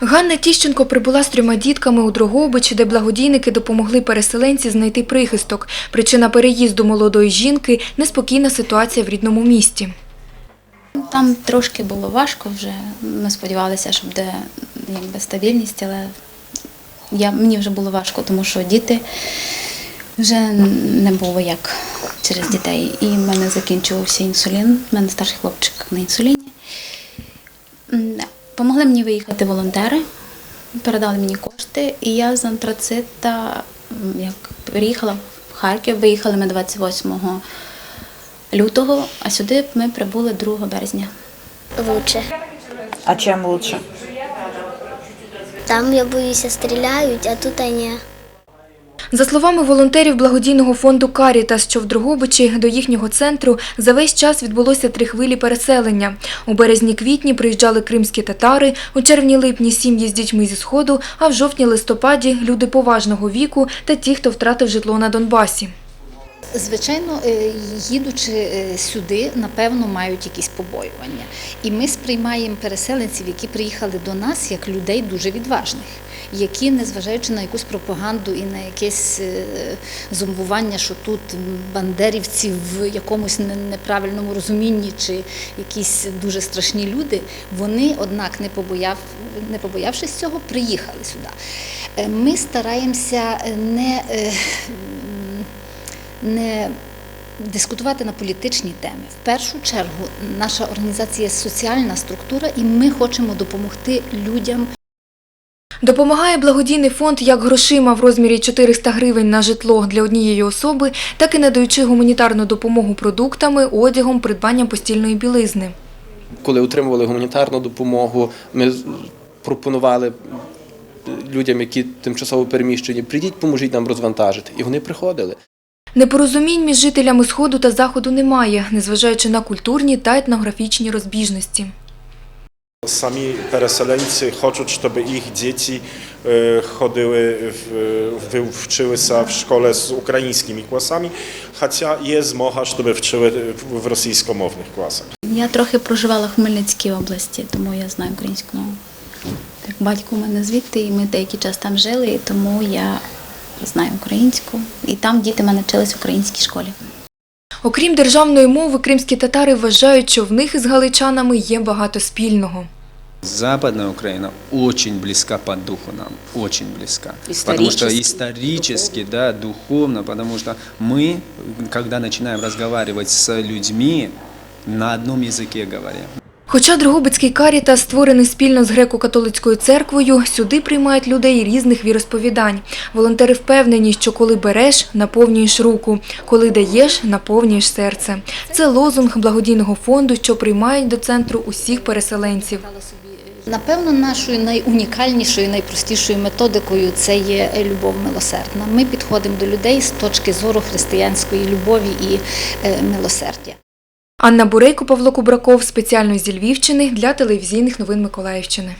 Ганна Тіщенко прибула з трьома дітками у Дрогобич, де благодійники допомогли переселенці знайти прихисток. Причина переїзду молодої жінки – неспокійна ситуація в рідному місті. Там трошки було важко вже. Ми сподівалися, що буде якби, стабільність, але я, мені вже було важко, тому що діти вже не було як через дітей. І в мене закінчувався інсулін. У мене старший хлопчик на інсуліні. Помогли мені виїхати волонтери, передали мені кошти, і я з антрацита як приїхала в Харків, виїхали ми 28 лютого, а сюди ми прибули 2 березня. Лучше. А чим лучше? Там, я боюся, стріляють, а тут ні. За словами волонтерів благодійного фонду «Карітас», що в Дрогобичі, до їхнього центру за весь час відбулося три хвилі переселення. У березні-квітні приїжджали кримські татари, у червні-липні – сім'ї з дітьми зі Сходу, а в жовтні-листопаді – люди поважного віку та ті, хто втратив житло на Донбасі. Звичайно, е, їдучи е, сюди, напевно, мають якісь побоювання. І ми сприймаємо переселенців, які приїхали до нас, як людей дуже відважних, які, незважаючи на якусь пропаганду і на якесь е, зомбування, що тут бандерівці в якомусь неправильному розумінні чи якісь дуже страшні люди, вони, однак, не побояв, не побоявшись цього, приїхали сюди. Ми стараємося не. Не дискутувати на політичні теми. В першу чергу наша організація є соціальна структура, і ми хочемо допомогти людям Допомагає благодійний фонд як грошима в розмірі 400 гривень на житло для однієї особи, так і надаючи гуманітарну допомогу продуктами, одягом, придбанням постільної білизни. Коли отримували гуманітарну допомогу, ми пропонували людям, які тимчасово переміщені, прийдіть, поможіть нам розвантажити. І вони приходили. Непорозумінь між жителями Сходу та Заходу немає, незважаючи на культурні та етнографічні розбіжності. Sami chcą, żeby ich dzieci e, chodziły, w, w, wczyły się w szkole z ukraińskimi klasami, chociaż jest mocha, żeby wczyły w, w rosyjskomownych klasach. Я трохи проживала в Хмельницькій області, тому я знаю українську мову. Так, батько у мене звідти, і ми деякий час там жили, і тому я знаю українську. І там діти мене вчились в українській школі. Окрім державної мови, кримські татари вважають, що в них із галичанами є багато спільного. Западная Украина очень близка по духу нам, очень близка. Потому что исторически, да, духовно, потому что мы, когда начинаем разговаривать с людьми, на одном языке говорим. Хоча Дрогобицький карітас створений спільно з греко-католицькою церквою, сюди приймають людей різних віросповідань. Волонтери впевнені, що коли береш, наповнюєш руку, коли даєш, наповнюєш серце. Це лозунг благодійного фонду, що приймають до центру усіх переселенців. Напевно, нашою найунікальнішою, найпростішою методикою це є любов милосердна. Ми підходимо до людей з точки зору християнської любові і е, милосердя. Анна Бурейко, Павло Кубраков спеціально зі Львівщини для телевізійних новин Миколаївщини.